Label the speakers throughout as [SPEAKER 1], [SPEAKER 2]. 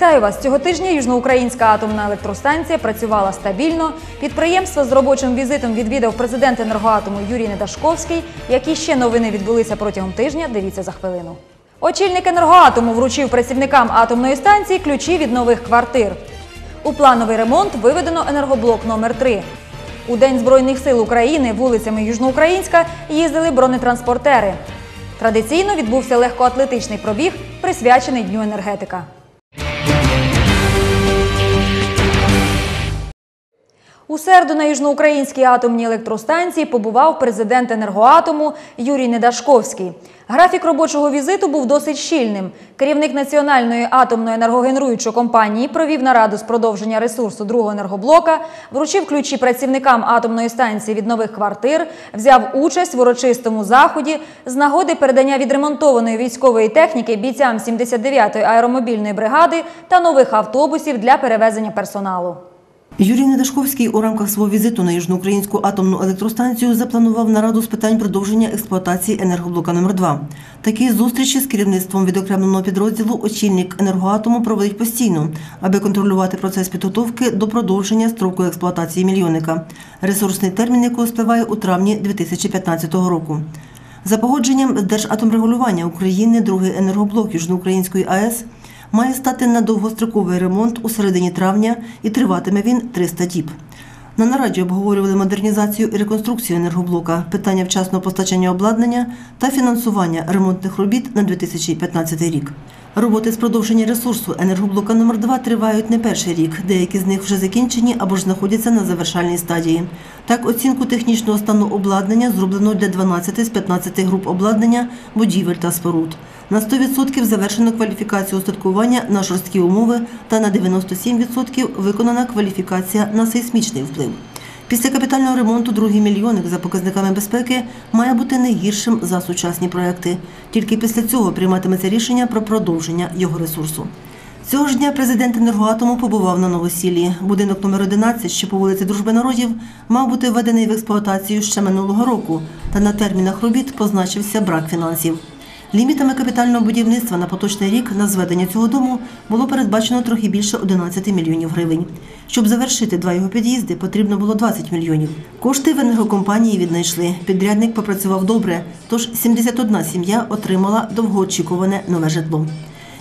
[SPEAKER 1] Вітаю вас! Цього тижня Южноукраїнська атомна електростанція працювала стабільно. Підприємство з робочим візитом відвідав президент енергоатому Юрій Недашковський. Які ще новини відбулися протягом тижня? Дивіться за хвилину. Очільник енергоатому вручив працівникам атомної станції ключі від нових квартир. У плановий ремонт виведено енергоблок номер 3 У День Збройних сил України вулицями Южноукраїнська їздили бронетранспортери. Традиційно відбувся легкоатлетичний пробіг, присвячений Дню енергетика. У середу на Южноукраїнській атомній електростанції побував президент енергоатому Юрій Недашковський. Графік робочого візиту був досить щільним. Керівник національної атомної енергогенеруючої компанії провів нараду з продовження ресурсу другого енергоблока, вручив ключі працівникам атомної станції від нових квартир, взяв участь в урочистому заході з нагоди передання відремонтованої військової техніки бійцям 79-ї аеромобільної бригади та нових автобусів для перевезення персоналу.
[SPEAKER 2] Юрій Недашковський у рамках свого візиту на Южноукраїнську атомну електростанцію запланував нараду з питань продовження експлуатації енергоблока номер 2 Такі зустрічі з керівництвом відокремленого підрозділу очільник енергоатому проводить постійно, аби контролювати процес підготовки до продовження строку експлуатації мільйонника, ресурсний термін якого спливає у травні 2015 року. За погодженням Держатомрегулювання України другий енергоблок Южноукраїнської АЕС має стати на довгостроковий ремонт у середині травня і триватиме він 300 діб. На нараді обговорювали модернізацію і реконструкцію енергоблока, питання вчасного постачання обладнання та фінансування ремонтних робіт на 2015 рік. Роботи з продовження ресурсу енергоблока номер 2 тривають не перший рік. Деякі з них вже закінчені або ж знаходяться на завершальній стадії. Так, оцінку технічного стану обладнання зроблено для 12 з 15 груп обладнання, будівель та споруд. На 100% завершено кваліфікацію устаткування на жорсткі умови та на 97% виконана кваліфікація на сейсмічний вплив. Після капітального ремонту другий мільйонник за показниками безпеки має бути не гіршим за сучасні проекти. Тільки після цього прийматиметься рішення про продовження його ресурсу. Цього ж дня президент енергоатому побував на новосіллі. Будинок номер 11, що по вулиці Дружби народів, мав бути введений в експлуатацію ще минулого року, та на термінах робіт позначився брак фінансів. Лімітами капітального будівництва на поточний рік на зведення цього дому було передбачено трохи більше 11 мільйонів гривень. Щоб завершити два його під'їзди, потрібно було 20 мільйонів. Кошти в енергокомпанії віднайшли. Підрядник попрацював добре, тож 71 сім'я отримала довгоочікуване нове житло.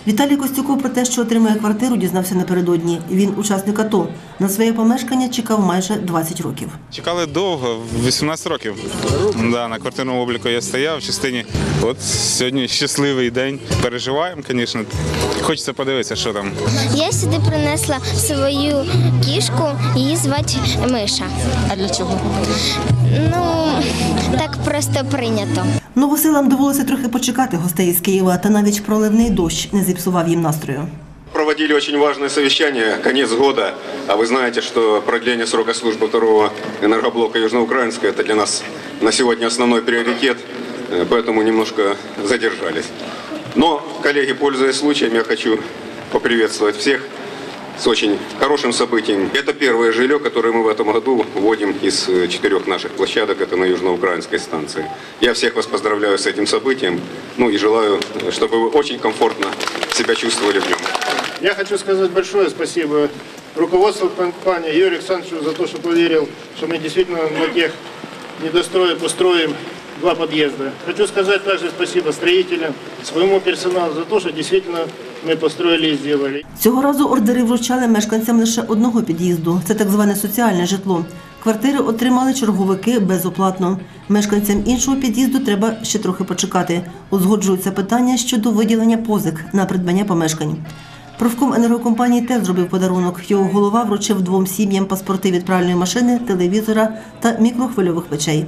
[SPEAKER 2] Віталій Костюков про те, що отримує квартиру, дізнався напередодні. Він учасник АТО. На своє помешкання чекав майже 20 років.
[SPEAKER 3] Чекали довго, 18 років. Да, на квартирному обліку я стояв в частині. От сьогодні щасливий день. Переживаємо, звісно. Хочеться подивитися, що там.
[SPEAKER 4] Я сюди принесла свою кішку, її звати Миша.
[SPEAKER 5] А для чого?
[SPEAKER 4] Ну, так просто прийнято.
[SPEAKER 2] Новосилам довелося трохи почекати гостей із Києва, та навіть проливний дощ не зіпсував їм настрою.
[SPEAKER 6] Проводили очень важное совещание, конец года, а вы знаете, что продление срока службы второго энергоблока Южноукраинска – это для нас на сегодня основной приоритет, э, поэтому немножко задержались. Но, коллеги, пользуясь случаем, я хочу поприветствовать всех с очень хорошим событием. Это первое жилье, которое мы в этом году вводим из э, четырех наших площадок, это на Южноукраинской станции. Я всех вас поздравляю с этим событием, ну и желаю, э, чтобы вы очень комфортно себя чувствовали в нем.
[SPEAKER 7] Я хочу сказать большое спасибо руководству компании Юрию Александровичу за то, что поверил, что мы действительно на тех недостроек построим два подъезда. Хочу сказать также спасибо строителям, своему персоналу за то, что действительно мы построили и сделали.
[SPEAKER 2] Цього разу ордери вручали мешканцям лише одного під'їзду. Це так зване соціальне житло. Квартири отримали черговики безоплатно. Мешканцям іншого під'їзду треба ще трохи почекати. Узгоджуються питання щодо виділення позик на придбання помешкань. Профком енергокомпанії теж зробив подарунок. Його голова вручив двом сім'ям паспорти від пральної машини, телевізора та мікрохвильових печей.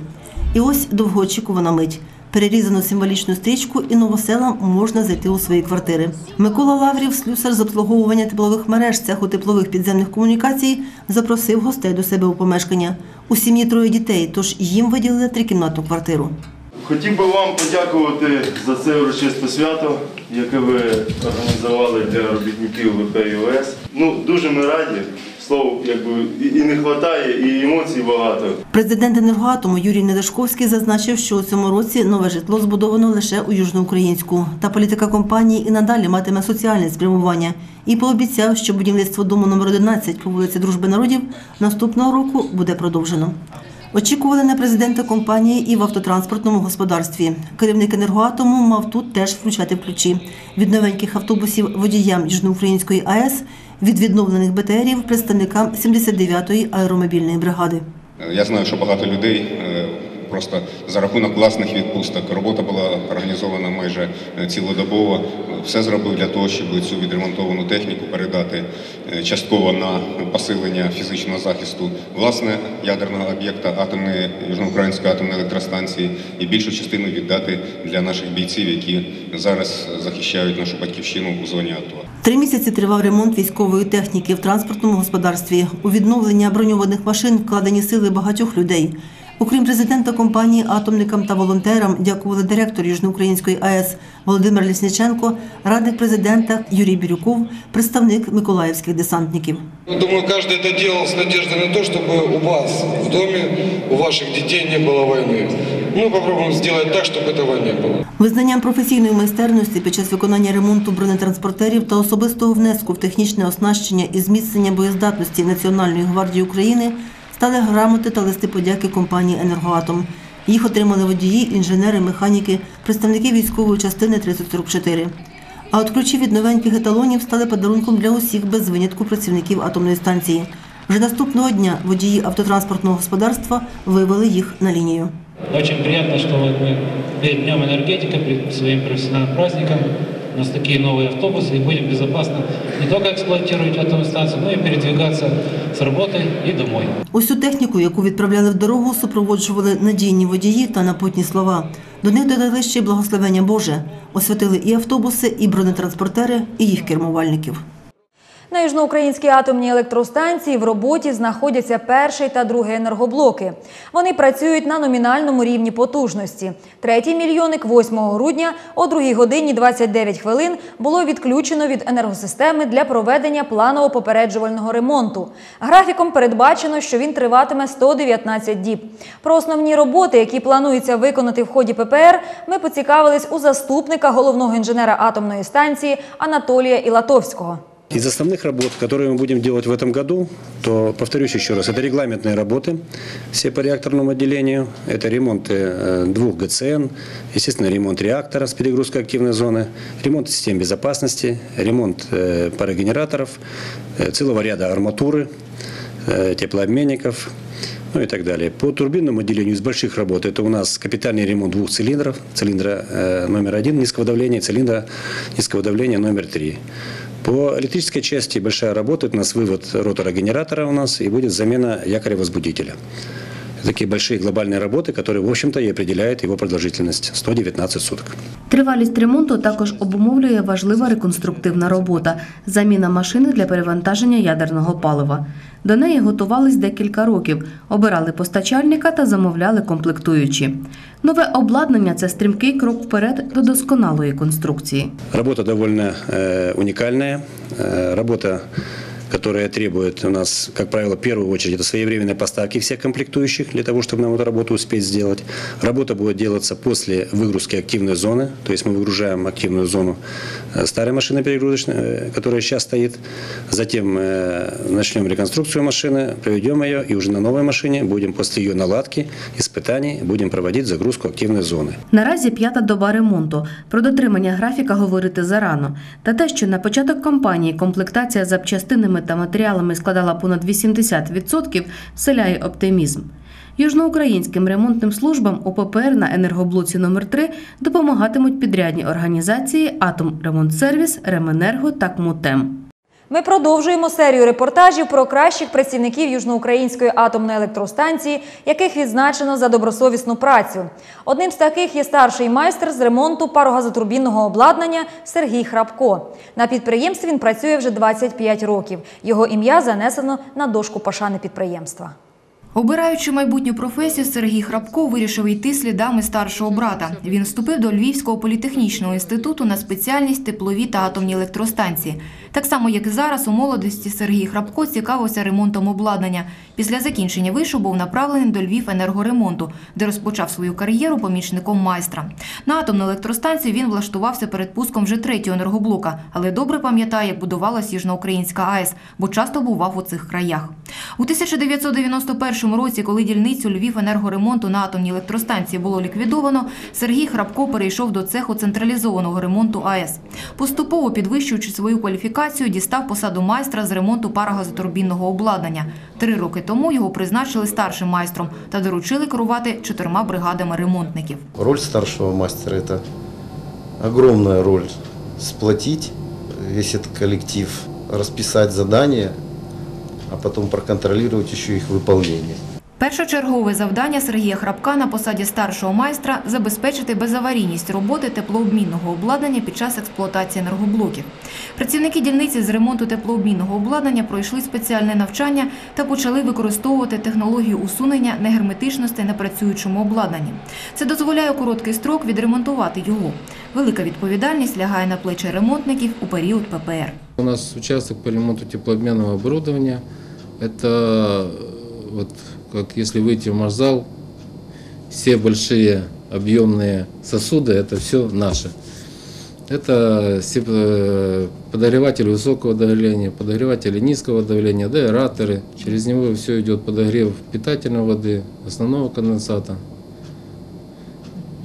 [SPEAKER 2] І ось довгоочікувана мить. Перерізану символічну стрічку і новоселам можна зайти у свої квартири. Микола Лаврів, слюсар з обслуговування теплових мереж цеху теплових підземних комунікацій, запросив гостей до себе у помешкання. У сім'ї троє дітей, тож їм виділили трикімнатну квартиру.
[SPEAKER 8] Хотів би вам подякувати за це урочисте свято, яке ви організували для робітників ВП. Ну, дуже ми раді. Слов якби і, не вистачає, і емоцій багато.
[SPEAKER 2] Президент енергоатому Юрій Недашковський зазначив, що у цьому році нове житло збудовано лише у Южноукраїнську. Та політика компанії і надалі матиме соціальне спрямування. І пообіцяв, що будівництво дому номер 11 по вулиці Дружби народів наступного року буде продовжено. Очікували на президента компанії і в автотранспортному господарстві. Керівник енергоатому мав тут теж включати ключі від новеньких автобусів водіям Южноукраїнської АЕС, від відновлених БТРів представникам 79-ї аеромобільної бригади.
[SPEAKER 6] Я знаю, що багато людей е, просто за рахунок власних відпусток. Робота була організована майже е, цілодобово. Все зробив для того, щоб цю відремонтовану техніку передати е, частково на посилення фізичного захисту власне ядерного об'єкта атомної Южноукраїнської атомної електростанції і більшу частину віддати для наших бійців, які зараз захищають нашу батьківщину у зоні АТО.
[SPEAKER 2] Три місяці тривав ремонт військової техніки в транспортному господарстві. У відновлення броньованих машин вкладені сили багатьох людей. Окрім президента компанії, атомникам та волонтерам дякували директор Южноукраїнської АЕС Володимир Лісніченко, радник президента Юрій Бірюков, представник миколаївських десантників.
[SPEAKER 9] Ну, Думаю, каждый это делал с надеждой на то, чтобы у вас в доме, у ваших детей не было войны. Мы попробуем сделать так, чтобы этого не было.
[SPEAKER 2] Визнанням професійної майстерності під час виконання ремонту бронетранспортерів та особистого внеску в технічне оснащення і зміцнення боєздатності Національної гвардії України стали грамоти та листи подяки компанії «Енергоатом». Їх отримали водії, інженери, механіки, представники військової частини 3044. А от ключі від новеньких еталонів стали подарунком для усіх без винятку працівників атомної станції. Вже наступного дня водії автотранспортного господарства вивели їх на лінію.
[SPEAKER 10] Очень приятно, что вот мы перед Днем энергетика, перед своим профессиональным праздником у нас такие новые автобусы, и будем безопасно не только эксплуатировать атомную станцию, но и передвигаться с работы и домой.
[SPEAKER 2] Усю техніку, яку відправляли в дорогу, супроводжували надійні водії та напутні слова. До них додали ще й благословення Боже. Освятили і автобуси, і бронетранспортери, і їх кермувальників.
[SPEAKER 1] На южноукраїнській атомній електростанції в роботі знаходяться перший та другий енергоблоки. Вони працюють на номінальному рівні потужності. Третій мільйоник 8 грудня о 2 годині 29 хвилин було відключено від енергосистеми для проведення планово-попереджувального ремонту. Графіком передбачено, що він триватиме 119 діб. Про основні роботи, які планується виконати в ході ППР, ми поцікавились у заступника головного інженера атомної станції Анатолія Ілатовського.
[SPEAKER 11] Из основных работ, которые мы будем делать в этом году, то, повторюсь еще раз, это регламентные работы, все по реакторному отделению, это ремонты э, двух ГЦН, естественно, ремонт реактора с перегрузкой активной зоны, ремонт систем безопасности, ремонт э, парогенераторов, э, целого ряда арматуры, теплообменников, ну и так далее. По турбинному отделению из больших работ это у нас капитальный ремонт двух цилиндров, цилиндра номер один низкого давления, цилиндра низкого давления номер три. По электрической части большая работа, это у нас вывод ротора генератора у нас и будет замена якоря возбудителя. Такие большие глобальные работы, которые, в общем-то, и определяют его продолжительность – 119 суток.
[SPEAKER 12] Тривалість ремонту також обумовлює важлива реконструктивна робота – заміна машини для перевантаження ядерного палива. До неї готувались декілька років, обирали постачальника та замовляли комплектуючі. Нове обладнання – це стрімкий крок вперед до досконалої конструкції.
[SPEAKER 11] Работа довольно э, уникальная. Э, работа, которая требует у нас, как правило, в первую очередь, это своевременной поставки всех комплектующих для того, чтобы нам эту работу успеть сделать. Работа будет делаться после выгрузки активной зоны, то есть мы выгружаем активную зону э, старой машины перегрузочной, э, которая сейчас стоит. Затем э, начнем реконструкцию машины, проведем ее, и уже на новой машине будем после ее наладки, испытаний, будем проводить загрузку активной зоны.
[SPEAKER 12] Наразі п'ята доба ремонту. Про дотримання графіка говорити зарано. Та те, що на початок кампанії комплектація запчастинами та матеріалами складала понад 80%, вселяє оптимізм. Южноукраїнським ремонтним службам ОППР на енергоблоці номер 3 допомагатимуть підрядні організації «Атомремонтсервіс», «Ременерго» та «КМУТЕМ».
[SPEAKER 1] Ми продовжуємо серію репортажів про кращих працівників Южноукраїнської атомної електростанції, яких відзначено за добросовісну працю. Одним з таких є старший майстер з ремонту парогазотурбінного обладнання Сергій Храпко. На підприємстві він працює вже 25 років. Його ім'я занесено на дошку пошани підприємства.
[SPEAKER 13] Обираючи майбутню професію, Сергій Храпко вирішив йти слідами старшого брата. Він вступив до Львівського політехнічного інституту на спеціальність теплові та атомні електростанції. Так само, як і зараз, у молодості Сергій Храпко цікавився ремонтом обладнання. Після закінчення вишу був направлений до Львів енергоремонту, де розпочав свою кар'єру помічником майстра. На атомну електростанцію він влаштувався перед пуском вже третього енергоблока, але добре пам'ятає, як будувалась Южноукраїнська АЕС, бо часто бував у цих краях. У 1991 році, коли дільницю Львів енергоремонту на атомній електростанції було ліквідовано, Сергій Храпко перейшов до цеху централізованого ремонту АЕС. Поступово підвищуючи свою кваліфікацію, дістав посаду майстра з ремонту парогазотурбінного обладнання. Три роки тому його призначили старшим майстром та доручили керувати чотирма бригадами ремонтників.
[SPEAKER 14] Роль старшего мастера – это огромная роль. Сплотить весь этот коллектив, расписать задания, а потом проконтролировать еще их выполнение.
[SPEAKER 13] Першочергове завдання Сергія Храпка на посаді старшого майстра забезпечити безаварійність роботи теплообмінного обладнання під час експлуатації енергоблоків. Працівники дільниці з ремонту теплообмінного обладнання пройшли спеціальне навчання та почали використовувати технологію усунення негерметичності на працюючому обладнанні. Це дозволяє у короткий строк відремонтувати його. Велика відповідальність лягає на плечі ремонтників у період ППР.
[SPEAKER 15] У нас участок по ремонту теплообменного оборудования. Это э, вот как если выйти в марзал, все большие объемные сосуды, это все наше. Это все, э, подогреватели высокого давления, подогреватели низкого давления, аэраторы. Через него все идет подогрев питательной воды, основного конденсата,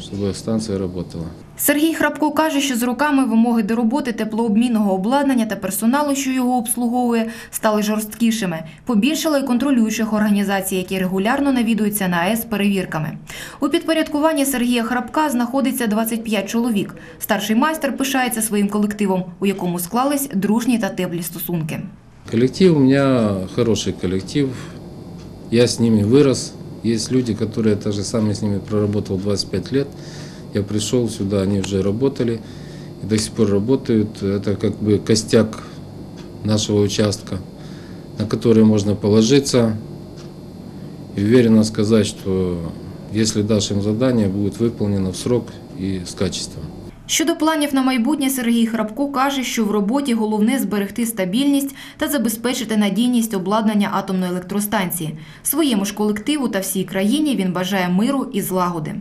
[SPEAKER 15] чтобы станция работала.
[SPEAKER 13] Сергій Храпко каже, що з роками вимоги до роботи теплообмінного обладнання та персоналу, що його обслуговує, стали жорсткішими. Побільшало й контролюючих організацій, які регулярно навідуються на АЕС перевірками. У підпорядкуванні Сергія Храпка знаходиться 25 чоловік. Старший майстер пишається своїм колективом, у якому склались дружні та теплі стосунки.
[SPEAKER 15] Коллектив у меня хороший коллектив. Я с ними вырос. Есть люди, которые тоже сам я с ними проработал 25 лет. Я пришел сюда, они уже работали и до сих пор работают. Это как бы костяк нашего участка, на который можно положиться и уверенно сказать, что если дашь им задание, будет выполнено в срок и с качеством.
[SPEAKER 13] Щодо планів на майбутнє, Сергій Храпко каже, що в роботі головне зберегти стабільність та забезпечити надійність обладнання атомної електростанції. Своєму ж колективу та всій країні він бажає миру і злагоди.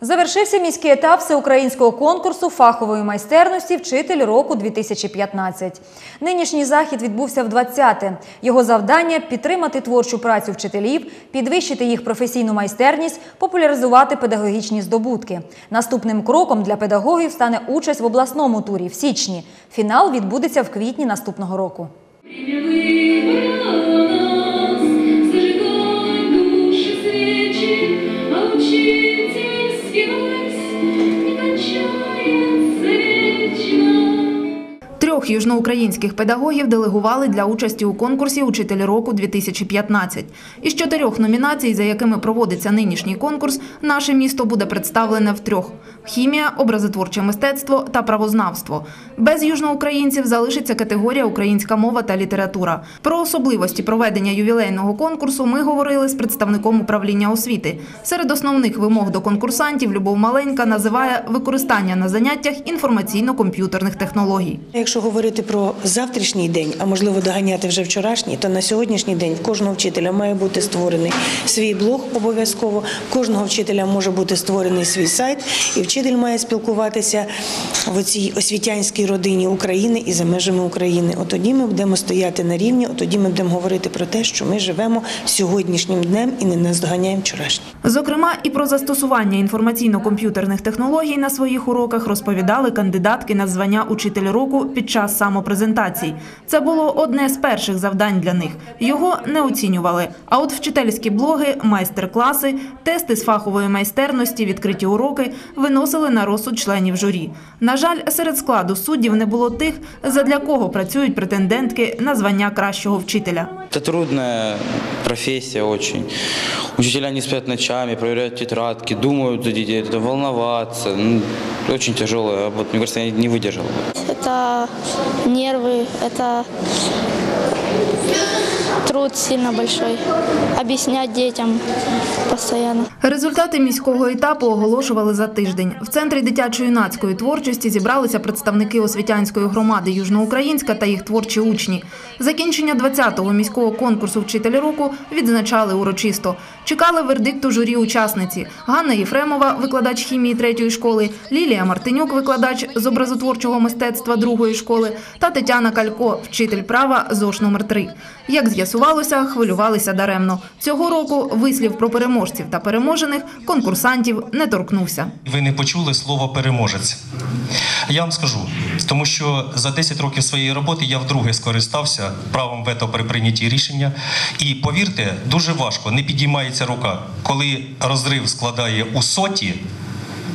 [SPEAKER 1] Завершився міський етап всеукраїнського конкурсу фахової майстерності Вчитель року 2015. Нинішній захід відбувся в 20-те. Його завдання підтримати творчу працю вчителів, підвищити їх професійну майстерність, популяризувати педагогічні здобутки. Наступним кроком для педагогів стане участь в обласному турі в січні. Фінал відбудеться в квітні наступного року.
[SPEAKER 13] Трьох южноукраїнських педагогів делегували для участі у конкурсі Учитель року 2015. Із чотирьох номінацій, за якими проводиться нинішній конкурс, наше місто буде представлене в трьох: хімія, образотворче мистецтво та правознавство. Без южноукраїнців залишиться категорія Українська мова та література. Про особливості проведення ювілейного конкурсу ми говорили з представником управління освіти. Серед основних вимог до конкурсантів Любов Маленька називає використання на заняттях інформаційно-комп'ютерних технологій.
[SPEAKER 16] Якщо говорити про завтрашній день, а можливо доганяти вже вчорашній, то на сьогоднішній день в кожного вчителя має бути створений свій блог обов'язково. Кожного вчителя може бути створений свій сайт, і вчитель має спілкуватися в цій освітянській родині України і за межами України. От тоді ми будемо стояти на рівні, от тоді ми будемо говорити про те, що ми живемо сьогоднішнім днем і не наздоганяємо вчорашній.
[SPEAKER 13] Зокрема, і про застосування інформаційно-комп'ютерних технологій на своїх уроках розповідали кандидатки на звання Учитель року під час самопрезентацій. Це було одне з перших завдань для них. Його не оцінювали. А от вчительські блоги, майстер-класи, тести з фахової майстерності, відкриті уроки виносили на розсуд членів журі. На жаль, серед складу суддів не було тих, задля кого працюють претендентки на звання кращого вчителя.
[SPEAKER 17] Это трудная профессия очень. Учителя не спят ночами, проверяют тетрадки, думают за детей, это волноваться. Ну, очень тяжелая работа. Мне кажется, я не выдержал. бы.
[SPEAKER 18] Это нервы, это труд сильно большой. Объяснять детям постоянно.
[SPEAKER 19] Результати міського етапу оголошували за тиждень. В центрі дитячо-юнацької творчості зібралися представники освітянської громади Южноукраїнська та їх творчі учні. Закінчення 20-го міського конкурсу «Вчитель року» відзначали урочисто. Чекали вердикту журі учасниці. Ганна Єфремова, викладач хімії третьої школи, Лілія Мартинюк, викладач з образотворчого мистецтва другої школи та Тетяна Калько, вчитель права ЗОШ номер 3 Як з'ясувалося, хвилювалися даремно. Цього року вислів про переможців та переможених конкурсантів не торкнувся.
[SPEAKER 20] Ви не почули слово переможець. Я вам скажу, тому що за 10 років своєї роботи я вдруге скористався правом вето при прийнятті рішення. І повірте, дуже важко, не підіймається рука, коли розрив складає у соті.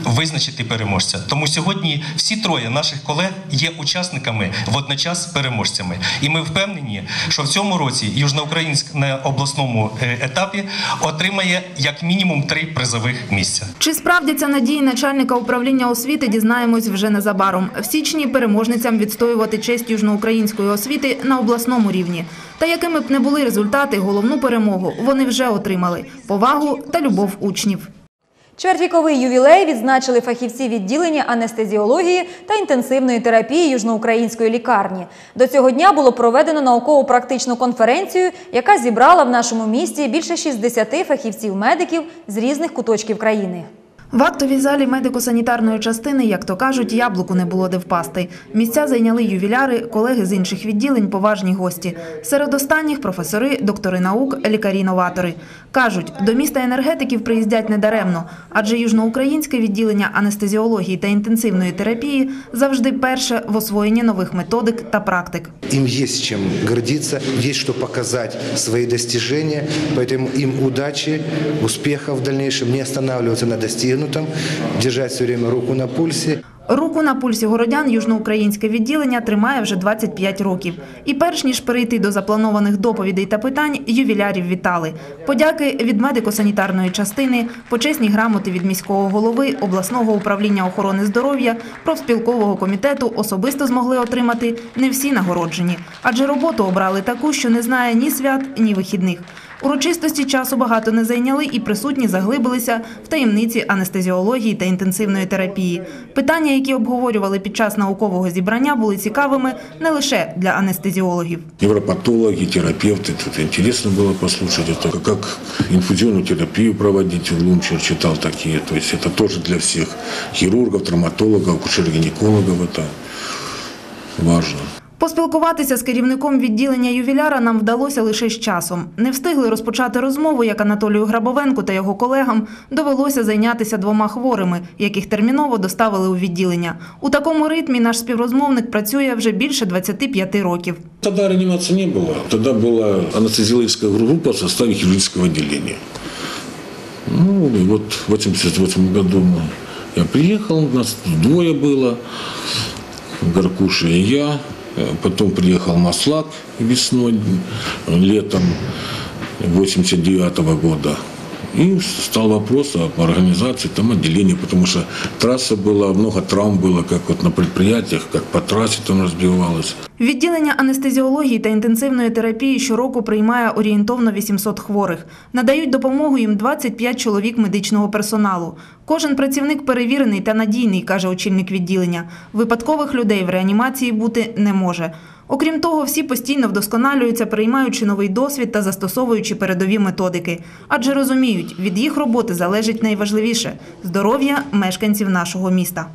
[SPEAKER 20] Визначити переможця. Тому сьогодні всі троє наших колег є учасниками водночас переможцями. І ми впевнені, що в цьому році Южноукраїнськ на обласному е, етапі отримає як мінімум три призових місця.
[SPEAKER 19] Чи справдяться надії начальника управління освіти, дізнаємось вже незабаром. В січні переможницям відстоювати честь южноукраїнської освіти на обласному рівні. Та якими б не були результати, головну перемогу вони вже отримали – повагу та любов учнів.
[SPEAKER 1] Чвертьвіковий ювілей відзначили фахівці відділення анестезіології та інтенсивної терапії Южноукраїнської лікарні. До цього дня було проведено науково-практичну конференцію, яка зібрала в нашому місті більше 60 фахівців-медиків з різних куточків країни.
[SPEAKER 19] В актовій залі медико-санітарної частини, як то кажуть, яблуку не було де впасти. Місця зайняли ювіляри, колеги з інших відділень, поважні гості. Серед останніх професори, доктори наук, лікарі-новатори. Кажуть, до міста енергетиків приїздять недаремно, адже южноукраїнське відділення анестезіології та інтенсивної терапії завжди перше в освоєнні нових методик та практик.
[SPEAKER 21] Им есть чем гордиться, есть что показать свои достижения, поэтому им удачи, успеха в дальнейшем, не останавливаться на достигнутом, держать все время руку на пульсе.
[SPEAKER 19] Руку на пульсі городян южноукраїнське відділення тримає вже 25 років. І перш ніж перейти до запланованих доповідей та питань, ювілярів вітали. Подяки від медико-санітарної частини, почесні грамоти від міського голови, обласного управління охорони здоров'я, профспілкового комітету особисто змогли отримати не всі нагороджені. Адже роботу обрали таку, що не знає ні свят, ні вихідних. Урочистості часу багато не зайняли і присутні заглибилися в таємниці анестезіології та інтенсивної терапії. Питання, які обговорювали під час наукового зібрання, були цікавими не лише для анестезіологів.
[SPEAKER 22] Невропатологи, терапевты. Тут интересно было послушать это, как инфузионную терапию проводить. Лунчер читал такие. То есть это тоже для всех хирургов, травматологов, акушер-гинекологов. Это важно.
[SPEAKER 19] Поспілкуватися з керівником відділення ювіляра нам вдалося лише з часом. Не встигли розпочати розмову, як Анатолію Грабовенку та його колегам довелося зайнятися двома хворими, яких терміново доставили у відділення. У такому ритмі наш співрозмовник працює вже більше 25 років.
[SPEAKER 22] Тогда реанимации не было. Тогда была анестезиологическая группа в составе хирургического отделения. Ну, и вот в 88 году я приехал, нас двое было, Гаркуша и я. Потом приехал Маслак весной, летом 89 года. И стал вопрос об организации там отделения, потому что трасса была, много травм было, как вот на предприятиях, как по трассе там разбивалось.
[SPEAKER 19] Відділення анестезіології та інтенсивної терапії щороку приймає орієнтовно 800 хворих. Надають допомогу їм 25 чоловік медичного персоналу. Кожен працівник перевірений та надійний, каже очільник відділення. Випадкових людей в реанімації бути не може. Окрім того, всі постійно вдосконалюються, приймаючи новий досвід та застосовуючи передові методики. Адже розуміють, від їх роботи залежить найважливіше здоров'я мешканців нашого міста.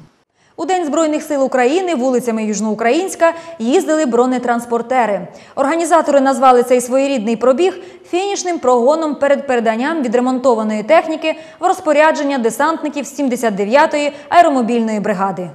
[SPEAKER 1] У День Збройних сил України вулицями Южноукраїнська їздили бронетранспортери. Організатори назвали цей своєрідний пробіг фінішним прогоном перед переданням відремонтованої техніки в розпорядження десантників 79-ї аеромобільної бригади.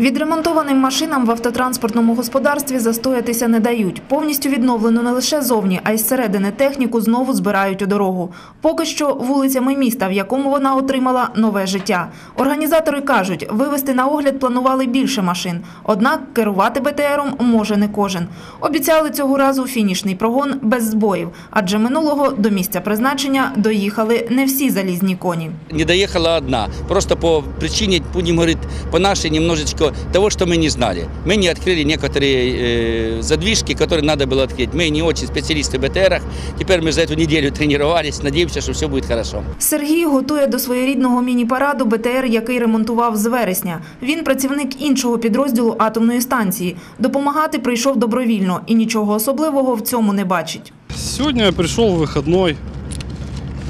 [SPEAKER 19] Відремонтованим машинам в автотранспортному господарстві застоятися не дають. Повністю відновлену не лише зовні, а й зсередини техніку знову збирають у дорогу. Поки що вулицями міста, в якому вона отримала нове життя. Організатори кажуть, вивезти на огляд планували більше машин. Однак керувати БТРом може не кожен. Обіцяли цього разу фінішний прогон без збоїв, адже минулого до місця призначення доїхали не всі залізні коні.
[SPEAKER 23] Не доехала одна. Просто по причине, будем говорить, по нашей немножечко того, что мы не знали. Мы не открыли некоторые э, задвижки, которые надо было открыть. Мы не очень специалисты в БТРах. Теперь мы за эту неделю тренировались. Надеемся, что все будет хорошо.
[SPEAKER 19] Сергій готує до своєрідного міні-параду БТР, який ремонтував з вересня. Він працівник іншого підрозділу атомної станції. Допомагати прийшов добровільно і нічого особливого в цьому не бачить.
[SPEAKER 24] Сегодня я пришел выходной.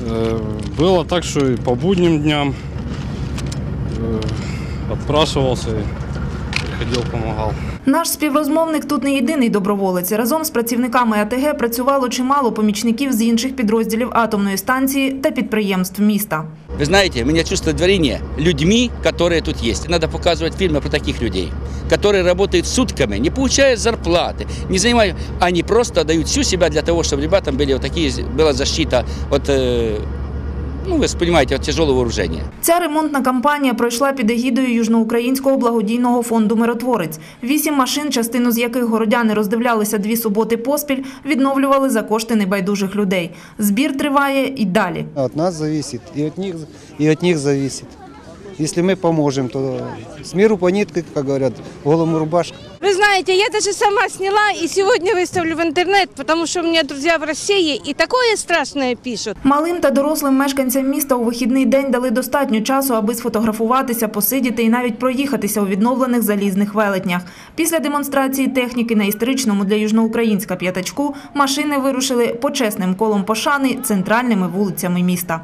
[SPEAKER 24] Э, Было так, что и по будним дням э, отпрашивался, и приходил, помогал.
[SPEAKER 19] Наш співрозмовник тут не єдиний доброволець. Разом з працівниками АТГ працювало чимало помічників з інших підрозділів атомної станції та підприємств міста.
[SPEAKER 23] Вы знаете, меня чувство творения людьми, которые тут есть. Надо показывать фильмы про таких людей, которые работают сутками, не получая зарплаты, не занимая, они просто дают всю себя для того, чтобы ребятам были вот такие, была защита от, э, ну ви ж розумієте, тяжелого вооружения.
[SPEAKER 19] Ця ремонтна кампанія пройшла під егідою Южноукраїнського благодійного фонду Миротворець. Вісім машин, частину з яких городяни роздивлялися дві суботи поспіль, відновлювали за кошти небайдужих людей. Збір триває і далі.
[SPEAKER 25] От нас залежить, і от них, и от них зависит. Если мы поможем, то с миру по нитке, как говорят, голому рубашка.
[SPEAKER 26] Вы знаете, я даже сама сняла и сегодня выставлю в интернет, потому что у меня друзья в России и такое страшное пишут.
[SPEAKER 19] Малим та дорослим мешканцям міста у вихідний день дали достатньо часу, аби сфотографуватися, посидіти і навіть проїхатися у відновлених залізних велетнях. Після демонстрації техніки на історичному для Южноукраїнська п'ятачку машини вирушили почесним колом пошани центральними вулицями міста.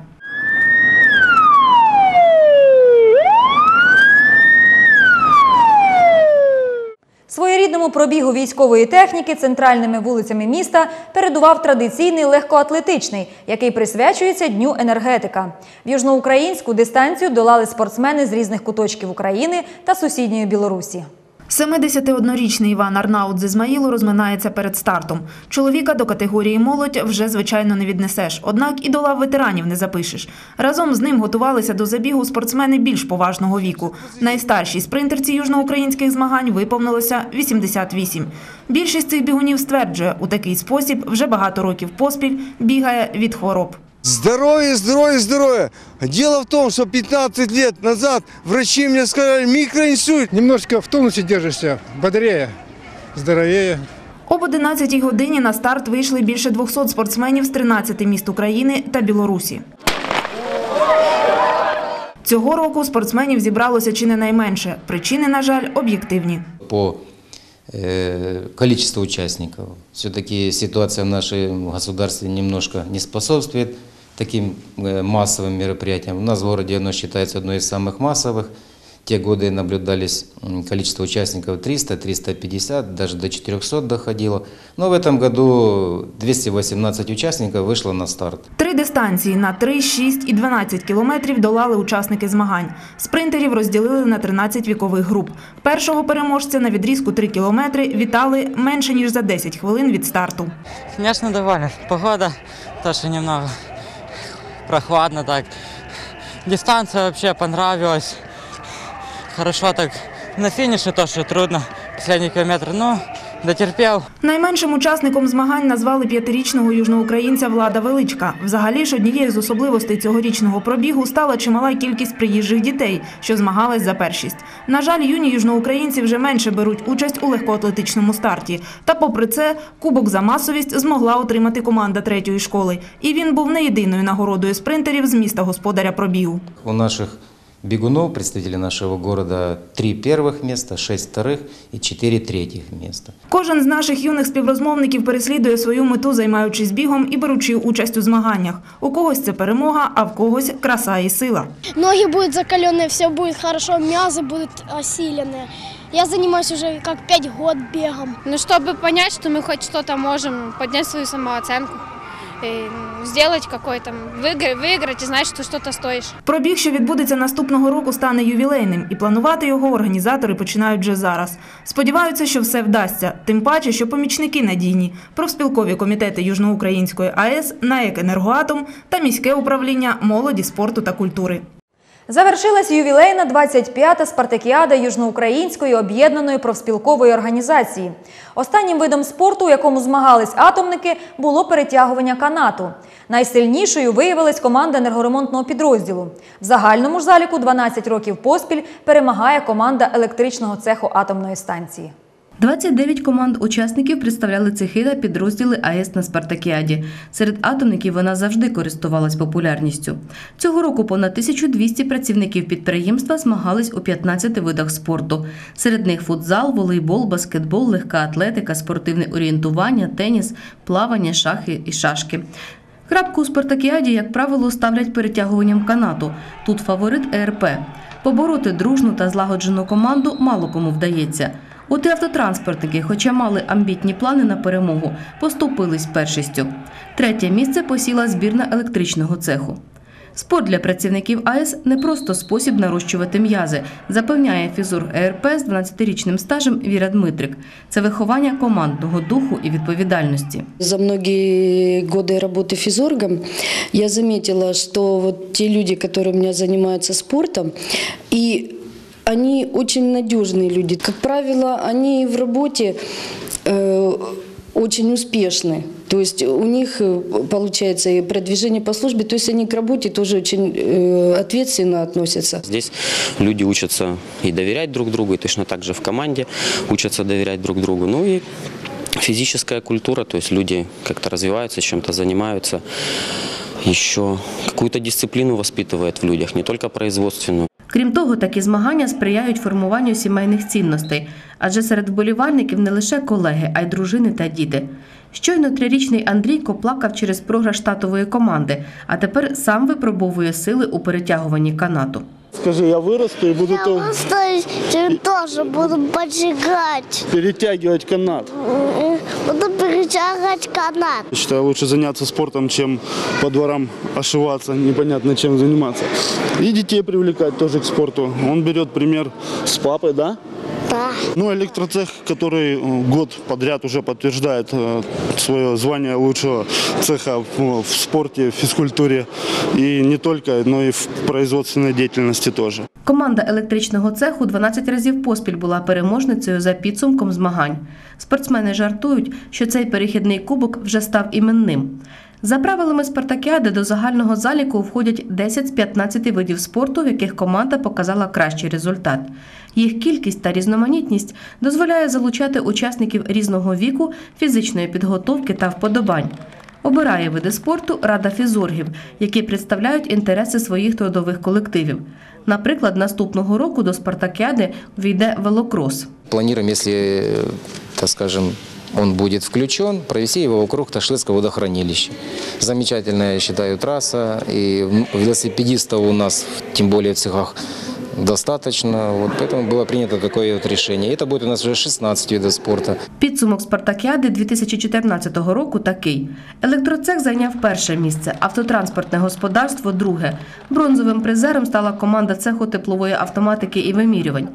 [SPEAKER 1] Своєрідному пробігу військової техніки центральними вулицями міста передував традиційний легкоатлетичний, який присвячується Дню енергетика. В южноукраїнську дистанцію долали спортсмени з різних куточків України та сусідньої Білорусі.
[SPEAKER 19] 71-річний Іван Арнаут з Ізмаїлу розминається перед стартом. Чоловіка до категорії молодь вже, звичайно, не віднесеш. Однак і до лав ветеранів не запишеш. Разом з ним готувалися до забігу спортсмени більш поважного віку. Найстаршій спринтерці южноукраїнських змагань виповнилося 88. Більшість цих бігунів стверджує, у такий спосіб вже багато років поспіль бігає від хвороб.
[SPEAKER 27] Здоровье, здоровье, здоровье. Дело в том, что 15 лет назад врачи мне сказали микроинсульт.
[SPEAKER 7] Немножечко в тонусе держишься, бодрее, здоровее.
[SPEAKER 19] Об 11 годині на старт вийшли більше 200 спортсменів з 13 міст України та Білорусі. Цього року спортсменів зібралося чи не найменше. Причини, на жаль, об'єктивні.
[SPEAKER 28] по э, количеству участников. Все-таки ситуация в нашем государстве немножко не способствует таким э, массовым мероприятиям. У нас в городе оно считается одной из самых массовых. Те годы наблюдались м, количество участников 300, 350, даже до 400 доходило. Но в этом году 218 участников вышло на старт.
[SPEAKER 19] Три дистанції на 3, 6 і 12 кілометрів долали учасники змагань. Спринтерів розділили на 13 вікових груп. Першого переможця на відрізку 3 кілометри вітали менше ніж за 10 хвилин від старту.
[SPEAKER 29] Конечно, доволен. Погода тоже немного прохладно так. Дистанция вообще понравилась. Хорошо так. На финише тоже трудно. Последний километр, но дотерпел.
[SPEAKER 19] Найменшим учасником змагань назвали п'ятирічного южноукраїнця Влада Величка. Взагалі ж однією з особливостей цьогорічного пробігу стала чимала кількість приїжджих дітей, що змагались за першість. На жаль, юні южноукраїнці вже менше беруть участь у легкоатлетичному старті. Та попри це, кубок за масовість змогла отримати команда третьої школи. І він був не єдиною нагородою спринтерів з міста господаря пробігу.
[SPEAKER 28] У наших бегунов, представителей нашего города, три первых места, шесть вторых и четыре третьих места.
[SPEAKER 19] Кожен з наших юних співрозмовників переслідує свою мету, займаючись бігом і беручи участь у змаганнях. У когось це перемога, а в когось краса і сила.
[SPEAKER 4] Ноги будут закаленные, все будет хорошо, мязы будут осиленные. Я занимаюсь уже как пять год бегом.
[SPEAKER 30] Ну, чтобы понять, что мы хоть что-то можем, поднять свою самооценку.
[SPEAKER 4] э, сделать какой-то, выиграть, выиграть и знать, что что-то стоишь.
[SPEAKER 31] Пробіг, що відбудеться наступного року, стане ювілейним, і планувати його організатори починають вже зараз. Сподіваються, що все вдасться. Тим паче, що помічники надійні, профспілкові комітети Южноукраїнської АЕС, НАЕК «Енергоатом» та міське управління молоді, спорту та культури.
[SPEAKER 1] Завершилась ювілейна 25-та спартакіада Южноукраїнської об'єднаної профспілкової організації. Останнім видом спорту, у якому змагались атомники, було перетягування канату. Найсильнішою виявилась команда енергоремонтного підрозділу. В загальному ж заліку 12 років поспіль перемагає команда електричного цеху атомної станції.
[SPEAKER 12] 29 команд учасників представляли цехи та підрозділи АЕС на Спартакіаді. Серед атомників вона завжди користувалась популярністю. Цього року понад 1200 працівників підприємства змагались у 15 видах спорту. Серед них футзал, волейбол, баскетбол, легка атлетика, спортивне орієнтування, теніс, плавання, шахи і шашки. Крапку у Спартакіаді, як правило, ставлять перетягуванням канату. Тут фаворит ЕРП. Побороти дружну та злагоджену команду мало кому вдається. От і автотранспортники, хоча мали амбітні плани на перемогу, поступились першістю. Третє місце посіла збірна електричного цеху. Спорт для працівників АЕС не просто спосіб нарощувати м'язи, запевняє фізур ЕРП з 12-річним стажем Віра Дмитрик. Це виховання командного духу і відповідальності.
[SPEAKER 32] За многие годы работы физоргом я заметила, что вот те люди, которые у меня занимаются спортом, и они очень надежные люди. Как правило, они в работе э, очень успешны. То есть у них э, получается и продвижение по службе, то есть они к работе тоже очень э, ответственно относятся.
[SPEAKER 33] Здесь люди учатся и доверять друг другу, и точно так же в команде учатся доверять друг другу. Ну и физическая культура, то есть люди как-то развиваются, чем-то занимаются, еще какую-то дисциплину воспитывает в людях, не только производственную.
[SPEAKER 12] Крім того, такі змагання сприяють формуванню сімейних цінностей, адже серед вболівальників не лише колеги, а й дружини та діти. Щойно трирічний Андрійко плакав через програш татової команди, а тепер сам випробовує сили у перетягуванні канату.
[SPEAKER 34] Скажи, я вырасту и буду то
[SPEAKER 35] Я тоже буду поджигать.
[SPEAKER 34] перетягивать канат.
[SPEAKER 35] Буду перетягивать канат.
[SPEAKER 34] Я считаю, лучше заняться спортом, чем по дворам ошиваться, непонятно чем заниматься. И детей привлекать тоже к спорту. Он берет пример с папой, да?
[SPEAKER 35] Да.
[SPEAKER 34] Ну, электроцех, который э, год подряд уже подтверждает э, свое звание лучшего цеха в, в спорте, в физкультуре. И не только, но и в производственной деятельности тоже.
[SPEAKER 12] Команда електричного цеху 12 разів поспіль була переможницею за підсумком змагань. Спортсмени жартують, що цей перехідний кубок вже став іменним. За правилами спартакіади до загального заліку входять 10 з 15 видів спорту, в яких команда показала кращий результат. Їх кількість та різноманітність дозволяє залучати учасників різного віку, фізичної підготовки та вподобань. Обирає види спорту Рада фізоргів, які представляють інтереси своїх трудових колективів. Наприклад, наступного року до спартакіади війде велокрос.
[SPEAKER 28] Планируем, если, э, так скажем, он будет включен, провести его вокруг Ташлыцкого водохранилища. Замечательная, я считаю, трасса. И велосипедистов у нас, тем более в цехах, достаточно. Вот поэтому было принято такое вот решение. И это будет у нас уже 16 видов спорта.
[SPEAKER 12] Підсумок спартакіади 2014 року такий: електроцех зайняв перше місце, автотранспортне господарство друге. Бронзовим призером стала команда цеху теплової автоматики і вимірювань.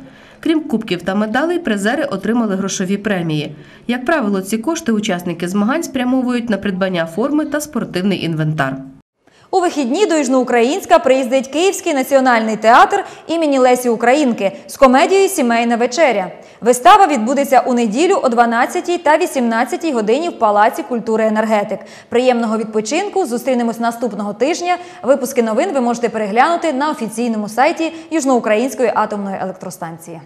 [SPEAKER 12] Крім кубків та медалей, призери отримали грошові премії. Як правило, ці кошти учасники змагань спрямовують на придбання форми та спортивний інвентар.
[SPEAKER 1] У вихідні до Южноукраїнська приїздить Київський національний театр імені Лесі Українки з комедією Сімейна вечеря. Вистава відбудеться у неділю о 12 та 18 годині в Палаці культури енергетик. Приємного відпочинку. Зустрінемось наступного тижня. Випуски новин ви можете переглянути на офіційному сайті Южноукраїнської атомної електростанції.